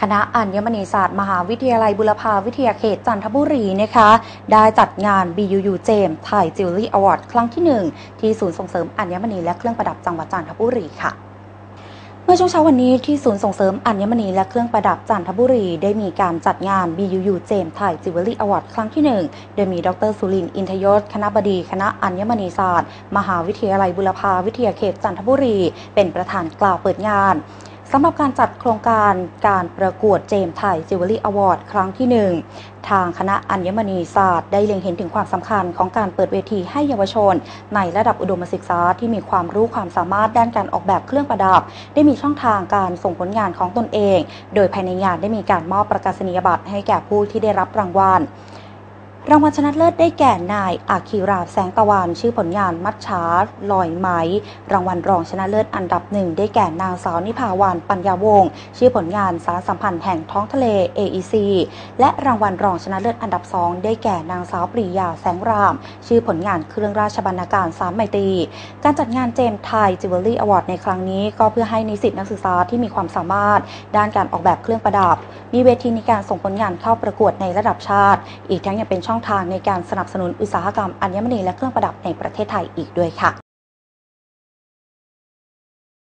คณะอัญมณีศาสตร์ มหาวิทยาลัยบุรพาวิทยาเขตจันทบุรีนะคะ ได้จัดงาน BUU เจมไทยจิวเวลรี่อวอร์ดครั้งที่ 1 ที่ศูนย์ส่งเสริมอัญมณีและเครื่องประดับจังหวัดจันทบุรีค่ะเมื่อช่วงเช้าวันนี้ที่ศูนย์ส่งเสริมอัญมณีและเครื่องประดับจันทบุรี ได้มีการจัดงาน BUU เจมไทยจิวเวลรี่อวอร์ดครั้งที่ 1 โดยมีดรสุรินทร์อินทยศ คณะบดีคณะอัญมณีศาสตร์ มหาวิทยาลัยบุรพาวิทยาเขตจันทบุรี เป็นประธานกล่าวเปิดงาน สำหรับการจัดโครงการการประกวดเจมไทยจิวเวลรี่อวอร์ดครั้งที่ 1 ทางคณะอัญมณีศาสตร์ได้เล็งเห็นถึงความสำคัญของการเปิดเวทีให้เยาวชน ในระดับอุดมศึกษาที่มีความรู้ความสามารถด้านการออกแบบเครื่องประดับ ได้มีช่องทางการส่งผลงานของตนเอง โดยภายในงานได้มีการมอบประกาศนียบัตรให้แก่ผู้ที่ได้รับรางวัล รางวัลชนะเลิศได้แก่นายอาคิราแสงตะวัน ชื่อผลงานมัดช้าลอยไหม รางวัลรองชนะเลิศอันดับหนึ่งได้แก่นางสาวนิพาวันปัญญาวงศ์ชื่อผลงานสารสัมพันธ์แห่งท้องทะเล AEC และรางวัลรองชนะเลิศอันดับสองได้แก่นางสาวปรียาแสงราม ชื่อผลงานเครื่องราชบรรณาการสามไมตรีการจัดงานเจมไทยจิวเวลรี่อวอร์ดในครั้งนี้ ก็เพื่อให้นิสิตนักศึกษาที่มีความสามารถ ด้านการออกแบบเครื่องประดับ มีเวทีในการส่งผลงานเข้าประกวดในระดับชาติ อีกทั้งยังเป็นช่ององทางในการสนับสนุนอุตสาหกรรมอัญมณีและเครื่องประดับในประเทศไทยอีกด้วยค่ะ